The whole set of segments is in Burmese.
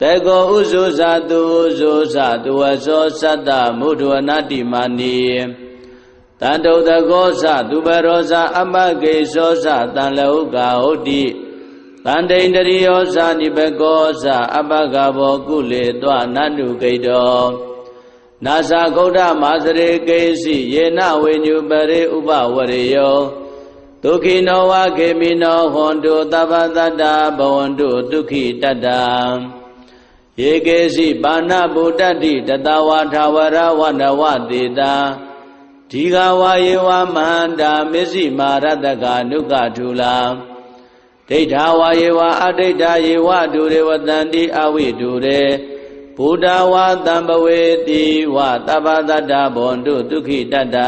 တေကောဥဇုဇာတုဥဇုဇာတုဝသောသတ္တမုဒ္ဒဝနာတိမာနီတန္တုတကောသသူပရောဇာအမဂေသောသတံလဟုကာဟုတ်တိတန္တိန္တရိယောဇာနိဘကောဇာအပကဘောကုလေတွနန္တုဂိတောနာဇာဂௌဒမာစရေကေစီယေနဝေညုပရိဥပဝရေယောဒုက္ခိနောဝခေမိနောဟွန်တုသဗ္ဗတတ္တဘဝန္တုဒုက္ခိတတ္တ ယေကေစီပါဏဗုဒ္ဓတိတတဝါထာဝရဝနဝတေတာဒီဃဝါယေဝမန္တာမစ္စည်းမာရတကနုကထူလာဒိဋ္ဌာဝါယေဝအဒိဋ္ဌာယေဝဒုရေဝတန္တိအဝိဒုရေဘုဒ္ဓဝါတံပဝေတိဝတပ္ပတတ္တဘွန်တုဒုက္ခိတတ္တ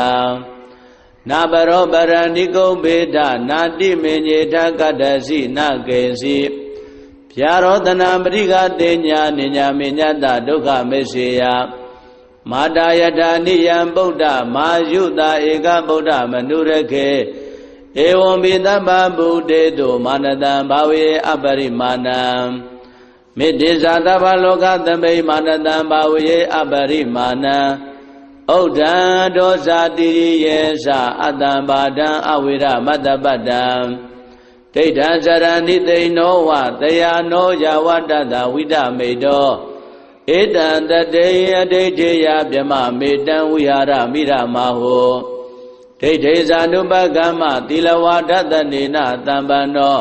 နာဘရောပရဏိကုံဘေဒနာတိမေညေထကတ္တစီနကေစီ ဖြာရောတနာပရိကတေညာနိညာမေညတဒုက္ခမေစေယမာတာယထာနိယံဗုဒ္ဓမာယုတာဧကဗုဒ္ဓမနုရခေဧဝံပိတဗ္ဗဗုဒေတုမာနတံဘာဝေအပရိမာဏံမေတ္တိဇာတဗ္ဗလောကသမိမာနတံဘာဝေအပရိမာဏံဩဒံဒောဇာတိရိယေသအတ္တံဘာဒံအဝိရမတ္တပတ္တံ ဒိဋ္ဌံဇရဏိသိဏောဝတယာနောယဝတ္တတဝိဒမေတောဧတံတတေယဒိဋ္ဌိယဗြမမေတံဝိဟာရမိရမဟောဒိဋ္ဌိဇာနုပကမ္မသီလဝါဒတနေနတံပန္နော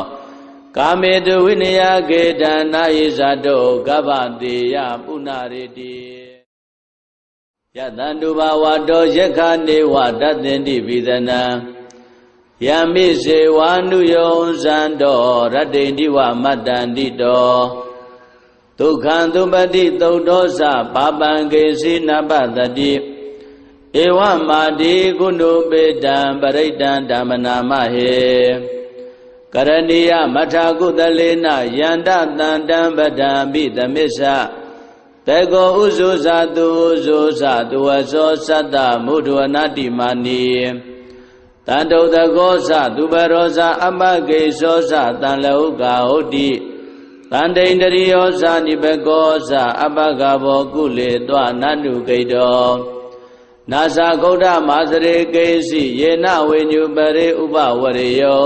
ကာမေတုဝိနယကေတနာယိဇာတောကဗ္ဗတေယပုဏ္ဏရေတိယတန္တုဘာဝတောယက္ခနေဝတတ္တင်တိပိသနံ ယမိစေဝါနုယောဇံတော်ရတ္တိတိဝမတ္တန္တိတောဒုက္ခံသုပတိသုတ်သောသဘာပံကေစီနပတတိဧဝမာတိကုဏုပေတံပရိတံဓမ္မနာမဟေကရဏီယမထာကုသလေနယန္တတန္တံပဒံပိသမစ္ဆတေကောဥဇုဇာတုဥဇုဇာတုဝသောသတ္တမုဒ္ဒဝနာတိမာနီ တန္တုတကောသသူပရောဇာအမဂေသောသတံလဟုကာဟုတ်တိတန္တိန္တရိယောဇာနိဘကောဇာအပကဘောကုလေတွနန္တုဂိတောနာဇာဂௌဒမာစရေကေစီယေနဝေညုပရိဥပဝရေယော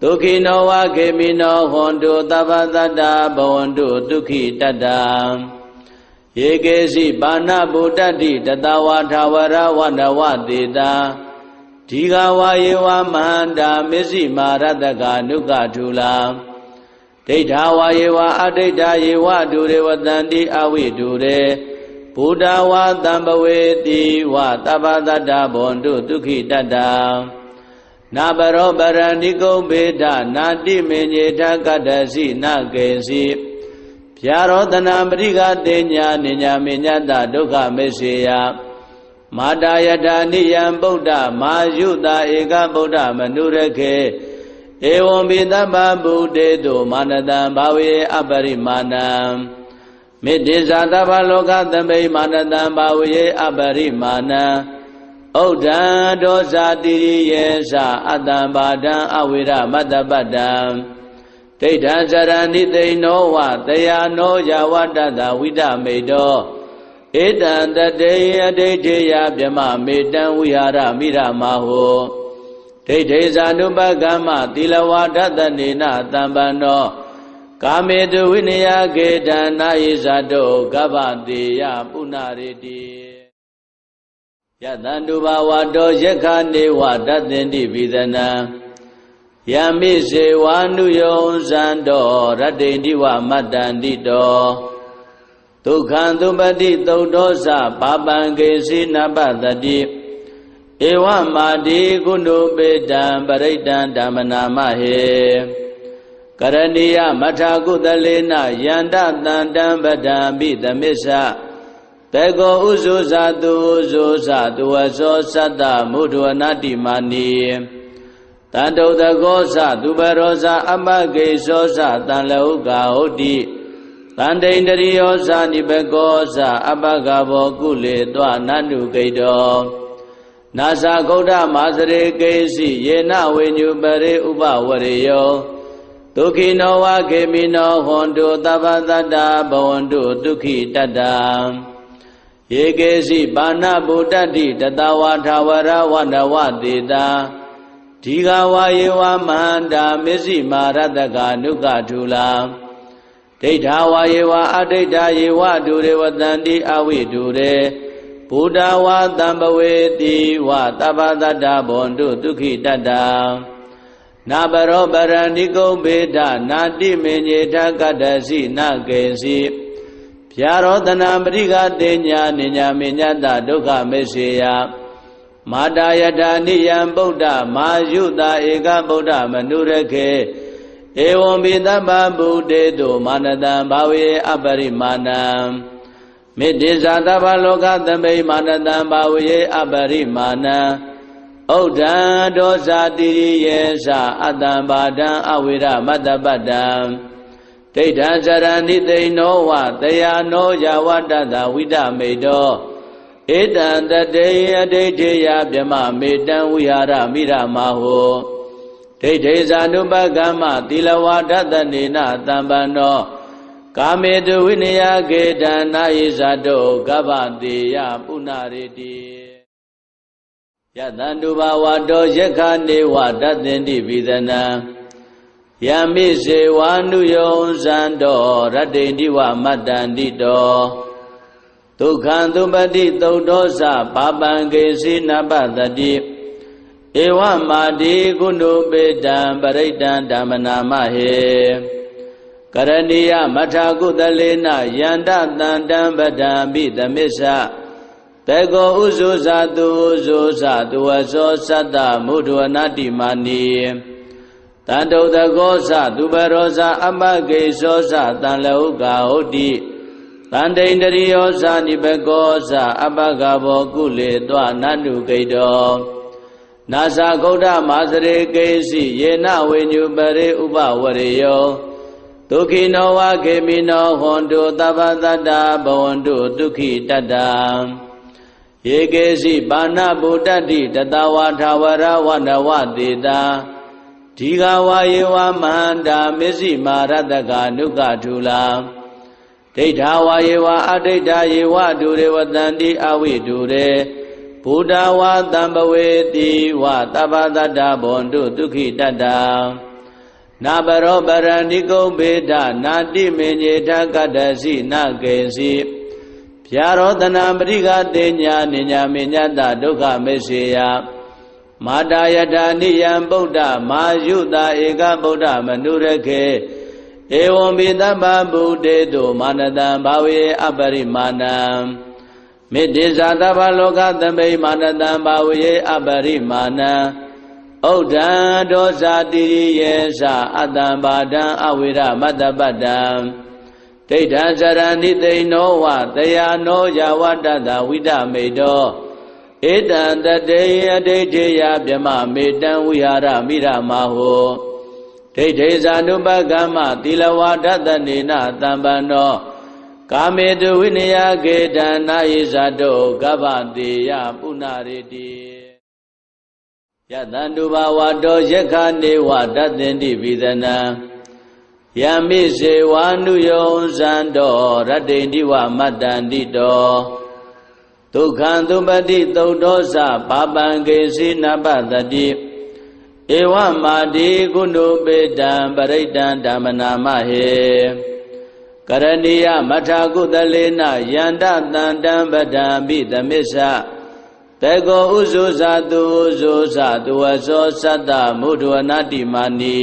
ဒုက္ခိနောဝခေမိနောဟွန်တုသဗ္ဗတတ္တဘဝန္တုဒုက္ခိတတ္တယေကေစီပါဏဗုဒ္ဓတိတတဝါထာဝရဝနဝတေတာ ဒီဃဝါယေဝမန္တာမစ္စည်းမာရတကနုကထူလာဒိဋ္ဌာဝါယေဝအဒိဋ္ဌာယေဝဒုရေဝတန္တိအဝိဒုရေဘုဒ္ဓဝါတံပဝေတိဝတပ္ပတတ္တဘွန်တုဒုက္ခိတတ္တနာဘရောပရဏိကုံဘေဒနာတိမေညေထကတ္တစီနကေစီဖြာရောတနာပရိကတေညာနိညာမေညတဒုက္ခမေစေယ မာတာယထာနိယံဗုဒ္ဓမာယုတာဧကဗုဒ္ဓမနုရခေဧဝံပိတဗ္ဗဗုဒေတုမာနတံဘာဝေအပရိမာဏံမေတ္တိဇာတဗ္ဗလောကသမိမာနတံဘာဝေအပရိမာဏံဩဒံဒောဇာတိရိယေသအတ္တံဘာဒံအဝိရမတ္တပတ္တံဒိဋ္ဌံဇရဏိသိဏောဝတယာနောယဝတ္တတဝိဒမေတော ဧတံတတေယဒိဋ္ဌိယဗြမမေတံဝိဟာရမိရမဟောဒိဋ္ဌိဇာနုပကမ္မသီလဝါဒတနေနတံပန္နောကာမေတုဝိနယကေတနာယိဇာတောကဗ္ဗတေယပုဏ္ဏရေတိယတန္တုဘာဝတောယက္ခနေဝတတ္တင်တိပိသနံယမိစေဝါနုယောဇံတော်ရတ္တိတိဝမတ္တန္တိတော ဒုက္ခံသုပတိသုတ်သောသဘာပံကေစီနပတတိဧဝမာတိကုဏုပေတံပရိတံဓမ္မနာမဟေကရဏီယမထာကုသလေနယန္တတန္တံပဒံပိသမစ္ဆတေကောဥဇုဇာတုဥဇုဇာတဝသောသတ္တမုဒဝနာတိမာနီတန်တုတကောဇသူဘရောဇအမဂေသောဇတန်လဟုကာဟုတ်တိ တန်တိန်တရိယောဇနိဘကောဇအပကဘောကုလေတွနန္တုဂိတောနာဇာဂௌဒမာစရေကေစီယေနဝိညုပရိဥပဝရေယောဒုခိနောဝခေမိနောဟွန်တုသဗ္ဗတတ္တဘဝန္တုဒုခိတတ္တယေကေစီပါဏဗုဒ္ဓတိတတဝါထာဝရဝနဝတေတာဒီဃဝါယေဝမန္တာမစ္စည်းမာရတကနုကထူလာ ဒိဋ္ဌာဝါယေဝအဒိဋ္ဌာယေဝဒုရေဝတန္တိအဝိဒုရေဘုဒ္ဓဝါတံပဝေတိဝတပ္ပတတ္တဘွန်တုဒုခိတတ္တနာဘရောပရဏိကုံဘေဒနာတိမေညေထကတ္တစီနကေစီဖြာရောတနာပရိကတေညာနိညာမေညတဒုက္ခမေစေယမာတာယတာနိယံဗုဒ္ဓမာယုတာဧကဗုဒ္ဓမနုရခေ ဧဝံပိတပ္ပဗုတေတုမာနတံဘာဝေအပရိမာဏံမေတ္တိဇာတဗ္ဗလောကသမိမာနတံဘာဝေအပရိမာဏံဩဒံဒောဇာတိရိယေသအတံဘာဒံအဝိရမတ္တပတ္တံဒိဋ္ဌံဇရဏိသိဏောဝတယာနောယဝတ္တတဝိဒမေတောဧတံတတေယဒိဋ္ဌိယဗြမမေတံဝိဟာရမိရမဟော ဒိဋ္ဌိဇာနုပကမ္မသီလဝါဒတနေနတံပန္နောကာမေတုဝိနယကေတနာယိဇာတောကဗ္ဗတေယပုဏ္ဏရေတိယတန္တုဘာဝတောယက္ခနေဝတသင်တိပိသနံယမိစေဝါနုယောဇံတော်ရတ္တိတိဝမတ္တန္တိတော်ဒုက္ခံသုပတိသုတ်တော်စပါပံကေစီနပတတိ ဧဝမာတိကုဏုပေတံပရိတံဓမ္မနာမဟေကရဏီယမထာကုသလေနယန္တတန္တံပဒံပိသမစ္ဆတေကောဥဇုဇာတုဥဇုဇာတဝသောသတ္တမုဒဝနာတိမာနီတန်တုတကောဇသူဘရောဇအမဂေသောဇတန်လဟုကာဟုတ်တိတန်တိန်တရိယောဇနိဘကောဇအပကဘောကုလေတွနန္တုဂိတော နာဇာဂௌဒမာစရေကေစီယေနဝိညုပရိဥပဝရေယောဒုခိနောဝခေမိနောဟွန်တုသဗ္ဗတတ္တဘဝန္တုဒုခိတတ္တယေကေစီပါဏဗုဒ္ဓတိတတဝါထာဝရဝနဝတေတာဒီဃဝါယေဝမန္တာမစ္စည်းမာရတကနုကထူလာဒိဋ္ဌာဝါယေဝအဒိဋ္ဌာယေဝဒုရေဝတန္တိအဝိဒုရေ ဘုဒ္ဓဝါတံပဝေတိဝတပ္ပတတ္တဘွန်တုဒုခိတတ္တနာဘရောပရဏိကုံဘေဒနာတိမေညေထကတ္တစီနကေစီဖြာရောတနာပရိကတေညာနိညာမေညတဒုက္ခမေစေယမာတာယတာနိယံဗုဒ္ဓမာယုတာဧကဗုဒ္ဓမနုရခေဧဝံပိတပ္ပဗုတေတုမာနတံဘာဝေအပရိမာဏံ မေတ္တိဇာတဗ္ဗလောကသမိမာနတံဘာဝေအပရိမာဏံဩဒံဒောဇာတိရိယေသအတံဘာဒံအဝိရမတ္တပတ္တံဒိဋ္ဌံဇရဏိသိဏောဝတယာနောယဝတ္တတဝိဒမေတောဧတံတတေယဒိဋ္ဌိယဗြမမေတံဝိဟာရမိရမဟောဒိဋ္ဌိဇာနုပကမ္မသီလဝါဒတနေနတံပန္နော ကာမေတုဝိနယကေတနာယိဇာတောကဗ္ဗတေယပုဏ္ဏရေတိယတန္တုဘာဝတောယက္ခနေဝတသင်တိပိသနံယမိစေဝါနုယောဇံတော်ရတ္တိတိဝမတ္တန္တိတော်ဒုက္ခံသုပတိသုတ်တော်စပါပံကေစီနပတတိဧဝမာတိကုဏုပေတံပရိတံဓမ္မနာမဟေ ကရဏီယမထာကုသလေနယန္တတန္တံပဒံပိသမစ္ဆတေကောဥဇုဇာတုဥဇုဇာတဝသောသတ္တမုဒဝနာတိမာနီ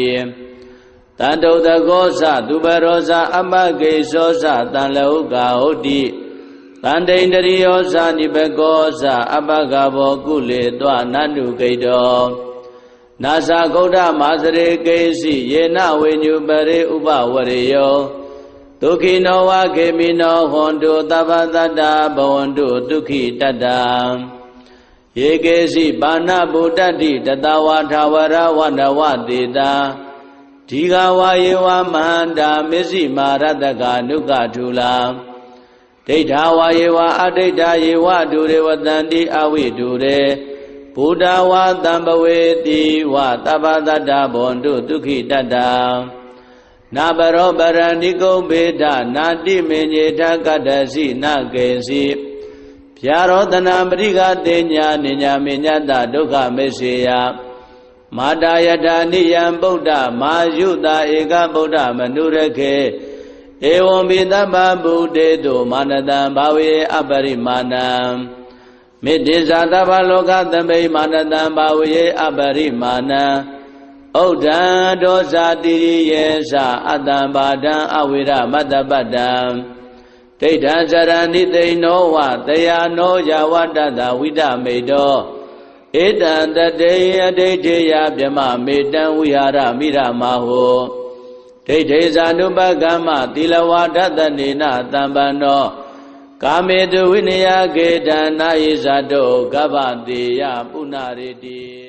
တန်တုတကောဇသူဘရောဇအမဂေသောဇတန်လဟုကာဟုတ်တိတန်တိန်တရိယောဇနိဘကောဇအပကဘောကုလေတွနန္တုဂိတောနာဇာဂௌဒမာစရေကေစီယေနဝိညုပရိဥပဝရေယောဒ ဒုက္ခိနောဝခေမိနောဟွန်တုသဗ္ဗတတ္တဘဝန္တုဒုက္ခိတတ္တယေကေစီပါဏဗုဒ္ဓတိတတဝါထာဝရဝနဝတေတာဒီဃဝါယေဝမန္တာမစ္စည်းမာရတကနုကထူလာဒိဋ္ဌာဝါယေဝအဒိဋ္ဌာယေဝဒုရေဝတန္တိအဝိဒုရေဘုဒ္ဓဝါတံပဝေတိဝသဗ္ဗတတ္တဘဝန္တုဒုက္ခိတတ္တ နာဘရောပရဏိကုံဘေဒနာတိမေညေထကတ္တစီနကေစီဗျာရောတနာပရိကတေညာနိညာမေညတဒုက္ခမေစေယမာတာယတာနိယံဗုဒ္ဓမာယုတာဧကဗုဒ္ဓမနုရခေဧဝံပိတပ္ပဗုဒေတုမာနတံဘာဝေအပရိမာဏံမေတ္တိဇာတဗ္ဗလောကသမိမာနတံဘာဝေအပရိမာဏံ ဩဒံဒောဇာတိရိယေသအတ္တံဘာဒံအဝိရမတ္တပတ္တံဒိဋ္ဌံဇရဏိသိနောဝတယာနောယဝတ္တတဝိဒမေတောဧတံတတေယဒိဋ္ဌိယဗြမမေတံဝိဟာရမိရမဟောဒိဋ္ဌိဇာနုပကမ္မသီလဝါဒတနေနတံပန္နောကာမေတုဝိနယကေတံနာယိဇာတောကဗ္ဗတေယပုဏ္ဏရေတိ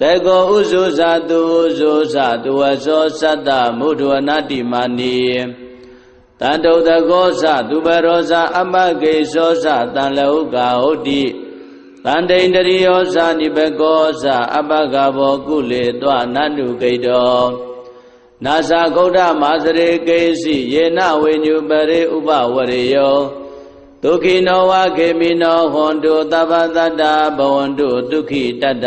တေကောဥဇုဇာတုဥဇုဇာတုဝသောသတ္တမုဒ္ဒဝနာတိမာနီတန်တုတကောသသူဘရောဇာအမဂေသောသတန်လဟုကာဟုတ်တိတန်တိန်တရိယောဇာနိဘကောဇာအပကဘောကုလေတွနန္တုကိတောနာဇာဂௌဒမာစရေကေစီယေနဝေညုပရေဥပဝရေယောဒုက္ခိနောဝခေမိနောဟွန်တုသဗ္ဗတတ္တဘဝန္တုဒုက္ခိတတ္တ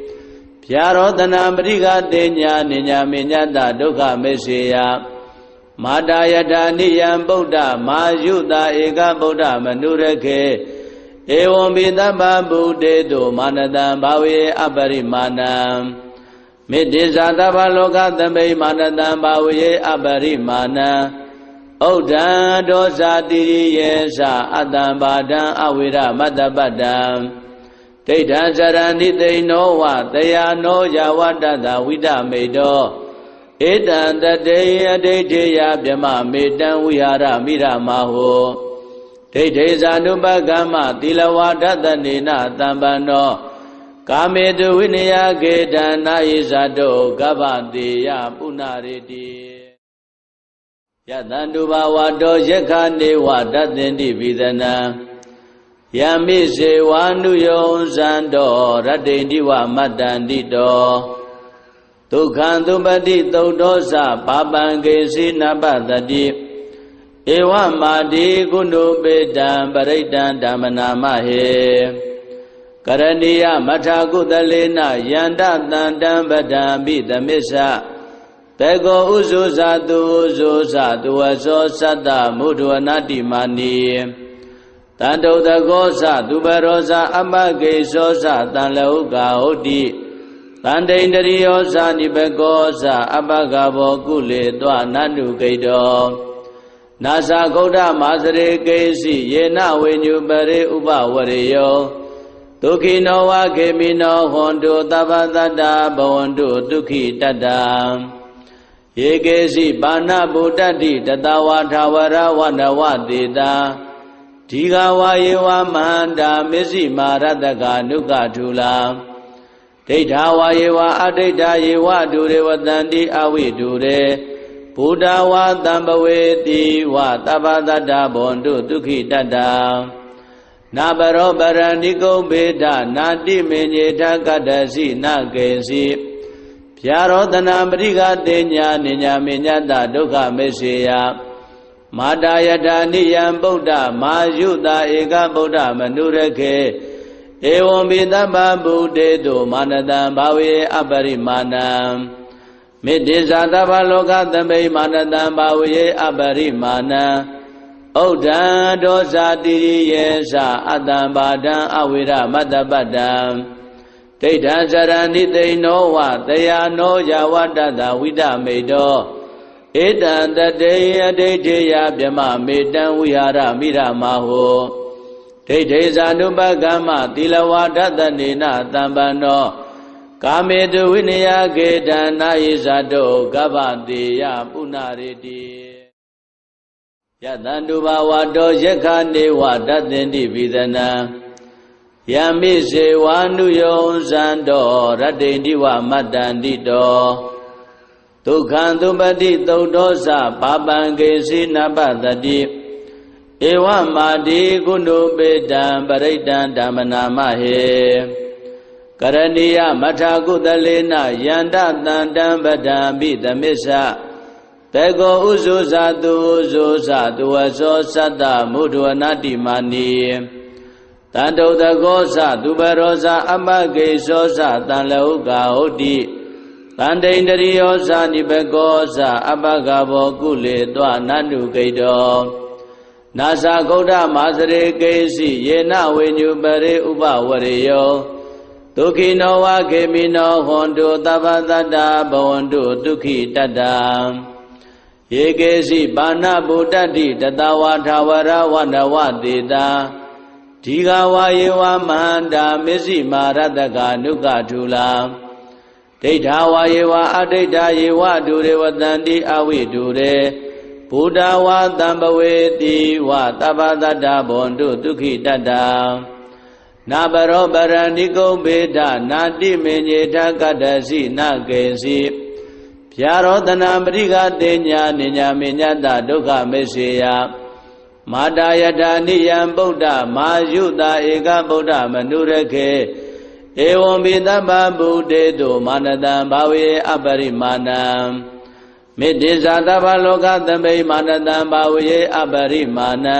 ဗျာရောတနာပရိကတေညာနိညာမေညတဒုက္ခမေစေယမာတာယတာနိယံဗုဒ္ဓမာယုတာဧကဗုဒ္ဓမနုရခေဧဝံပိတပ္ပဗုဒေတုမာနတံဘာဝေအပရိမာဏံမေတ္တိဇာတဗ္ဗလောကသမိမာနတံဘာဝေအပရိမာဏံဩဒံဒောဇာတိရိယေသအတ္တံဘာဒံအဝိရမတ္တပတ္တံ ဒိဋ္ဌံဇရဏိသိနောဝတယာနောယဝတ္တတဝိဒမေတောဧတံတတေယဒိဋ္ဌိယဗြမမေတံဝိဟာရမိရမဟောဒိဋ္ဌိဇာနုပကမ္မသီလဝါဒတနေနတံပန္နောကာမေတုဝိနယကေတနာယိဇာတောကဗ္ဗတေယပုဏ္ဏရေတိယတန္တုဘာဝတောယက္ခနေဝတတ္တင်တိပိသနံ ယမိစေဝါနုယောဇံတော်ရတ္တိတိဝမတ္တန္တိတောဒုက္ခံသုပတိသုတ်သောသပါပံကေစီနပတတိဧဝမာတိကုဏုပေတံပရိတံဓမ္မနာမဟေကရဏီယမထာကုသလေနယန္တတန္တံပဒံပိသမစ္ဆတေကောဥဇုဇာတုဥဇုဇာတုဝသောသတ္တမုဒ္ဒဝနာတိမာနီ တန်တုတကောသသူဘရောဇာအမဂေသောသတန်လဟုကာဟုတ်တိတန်တိန်တရိယောဇာနိဘကောဇာအပကဘောကုလေတွနန္တုကိတောနာဇာဂௌဒမာစရေကေစီယေနဝေညုပရေဥပဝရေယောဒုက္ခိနောဝခေမိနောဟွန်တုသဗ္ဗတတ္တဘဝန္တုဒုက္ခိတတ္တယေကေစီပါဏဗုဒ္ဓတိတတဝါထာဝရဝနဝတေတာ ဒီဃဝါယေဝမန္တာမစ္စည်းမာရတကနုကထူလာဒိဋ္ဌာဝါယေဝအဒိဋ္ဌာယေဝဒုရေဝတန္တိအဝိဒုရေဘုဒ္ဓဝါတံပဝေတိဝသဗ္ဗတတ္တဘွန်တုဒုက္ခိတတ္တနာပရောပရဏိကုံဘေဒနာတိမေညေထကတ္တစီနကေစီဖြာရောတနာပရိကတေညာနိညာမေညတဒုက္ခမေစေယ မာတာယတာနိယံဗုဒ္ဓမာယုတာဧကဗုဒ္ဓမနုရခေဧဝံပိတပ္ပဗုဒေတုမာနတံဘာဝေအပရိမာဏံမေတ္တိဇာတဗ္ဗလောကသမိမာနတံဘာဝေအပရိမာဏံဥဒ္ဒံဒောဇာတိရိယေသအတ္တံဘာဒံအဝိရမတ္တပတ္တံဒိဋ္ဌံဇရဏိသိနောဝတယာနောယဝတ္တတဝိဒမေတော ဧတံတတေယဒိဋ္ဌိယဗြမမေတံဝိဟာရမိရမဟောဒိဋ္ဌိဇာနုပကမ္မသီလဝါဒတနေနတံပန္နောကာမေတုဝိနယကေတံနာယိဇာတောကဗ္ဗတေယပုဏ္ဏရေတိယတန္တုဘာဝတောယက္ခနေဝတသင်တိဝိဒနံယမိစေဝါနုယောဇံတော်ရတ္တိတိဝမတ္တန္တိတော် ဒုက္ခံသုပတိသုတ်တော်စပါပံကေစီနပတတိဧဝမာတိကုဏုပေတံပရိတံဓမ္မနာမဟေကရဏီယမထာကုသလေနယန္တတန္တံပဒံပိသမစ္ဆတေကောဥဇုဇာတုဥဇုဇာတုဝသောသတ္တမုဒ္ဒဝနာတိမာနီတန္တုတကောသသူပရောဇာအမဂေသောသတန်လဟုကာဟုတ်တိ တန္တိန္တရိယောဇာနိဘကောဇာအပကဘောကုလေတွနန္တုဂိတောနာဇာဂௌဒမာစရေကေစီယေနဝေညုပရေဥပဝရေယောဒုခိနောဝခေမိနောဟွန်တုသဗ္ဗတတ္တဘဝန္တုဒုက္ခိတတ္တယေကေစီပါဏဗုဒ္ဓတိတတဝါထာဝရဝနဝတေတာဒီဃဝါယေဝမန္တာမစ္စည်းမာရတကနုကထူလာ ဒိဋ္ဌာဝါယေဝအဒိဋ္ဌာယေဝဒုရေဝတန္တိအဝိဒုရေဘုဒ္ဓဝါတံပဝေတိဝတပ္ပတတ္တဘွန်တုဒုက္ခိတတ္တနာပရောပရဏိကုံဘေဒနာတိမေညေထကတ္တစီနကေစီဖြာရောတနာပရိကတေညာနိညာမေညတဒုက္ခမေစေယမာတာယတာနိယံဗုဒ္ဓမာယုတာဧကဗုဒ္ဓမနုရခေ ဧဝံပိတပ္ပဗုဒေတုမာနတံဘာဝေအပရိမာဏံမေတ္တိဇာတဗ္ဗလောကသမိမာနတံဘာဝေအပရိမာဏံ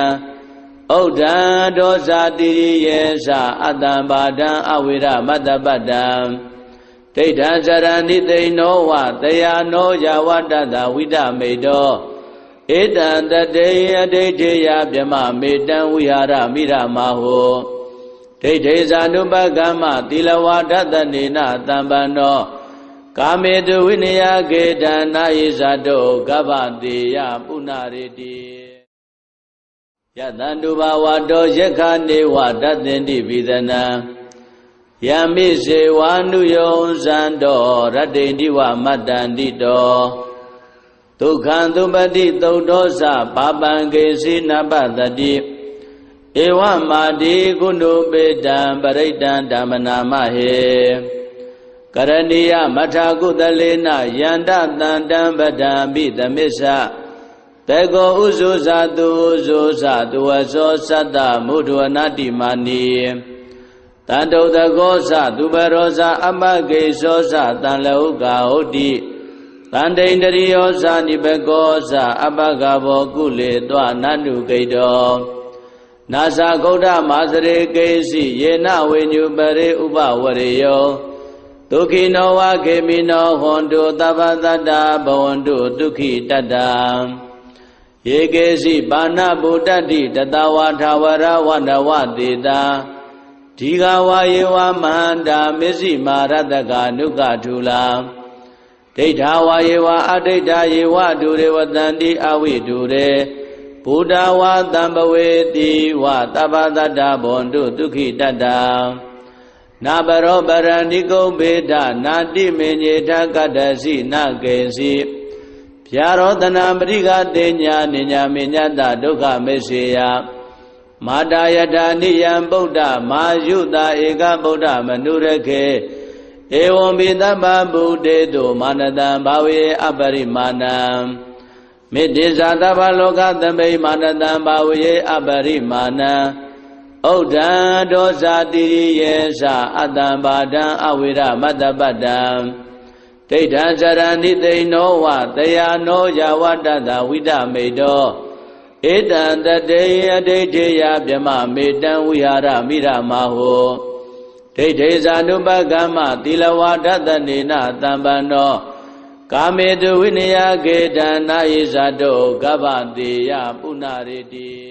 ဥဒ္ဒံဒောဇာတိရိယေသအတ္တံဘာဒံအဝိရမတ္တပတ္တံဒိဋ္ဌံဇရဏိသိနောဝတယာနောယဝတ္တတဝိဒမေတောဧတံတတေယဒိဋ္ဌိယဗြမမေတံဝိဟာရမိရမဟော ဒိဋ္ဌိဇာနုပကမ္မသီလဝါဒတနေနတံပန္နောကာမေတုဝိနယကေတနာယိဇာတောကဗ္ဗတေယပုဏ္ဏရေတိယတန္တုဘာဝတောယက္ခနေဝတသင်တိဝိဒနံယမိစေဝါနုယောဇံတော်ရတ္တိတိဝမတ္တန္တိတော်ဒုက္ခံသုပတိသုတ်တော်စပါပံကေစီနပတတိ ဧဝမာတိကုဏုပေတံပရိတံဓမ္မနာမဟေကရဏီယမထာကုသလေနယန္တတန္တံပဒံပိသမစ္ဆတေကောဥဇုဇာတုဥဇုဇာတုဝသောသတ္တမုဒ္ဒဝနာတိမာနီတန္တုတကောသသူပရောဇာအမဂေသောသတန်လဟုကာဟုတ်တိတန္တိန္တရိယောဇာနိဘကောဇာအပကဘောကုလေတောနန္တုဂိတော နာဇာဂௌဒမာစရေကေစီယေနဝေညုပရေဥပဝရေယောဒုခိနောဝခေမိနောဟွန်တုသဗ္ဗတတ္တဘဝန္တုဒုက္ခိတတ္တယေကေစီပါဏဗုဒ္ဓတိတတဝါထာဝရဝနဝတေတာဒီဃဝါယေဝမန္တာမစ္စည်းမာရတကနုကထူလာဒိဋ္ဌာဝါယေဝအဒိဋ္ဌာယေဝဒုရေဝတန္တိအဝိဒုရေ ဘုဒ္ဓဝါတံပဝေတိဝတပ္ပတတ္တဘွန်တုဒုက္ခိတတ္တနာပရောပရဏိကုံဘေဒနာတိမေညေထကတ္တစီနကေစီဖြာရောတနာပရိကတေညာနိညာမေညတဒုက္ခမေစေယမာတာယတာနိယံဗုဒ္ဓမာယုတာဧကဗုဒ္ဓမနုရခေဧဝံပိတပ္ပဗုဒေတုမာနတံဘာဝေအပရိမာဏံ မေတ္တိဇာတဗ္ဗလောကသမိမာနတံဘာဝေအပရိမာဏံဥဒ္ဒံဒောဇာတိရိယေသအတ္တံပါဒံအဝိရမတ္တပတ္တံဒိဋ္ဌံဇရဏိသိဏောဝတယာနောယဝတ္တတဝိဒမေတောဧတံတတေယဒိဋ္ဌိယဗြမမေတံဝိဟာရမိရမဟောဒိဋ္ဌိဇာနုပကမ္မသီလဝါဒတနေနတံပန္နော ကာမေတုဝိနယကေတနာယိဇာတောကဗ္ဗတေယပုဏ္ဏရေတိ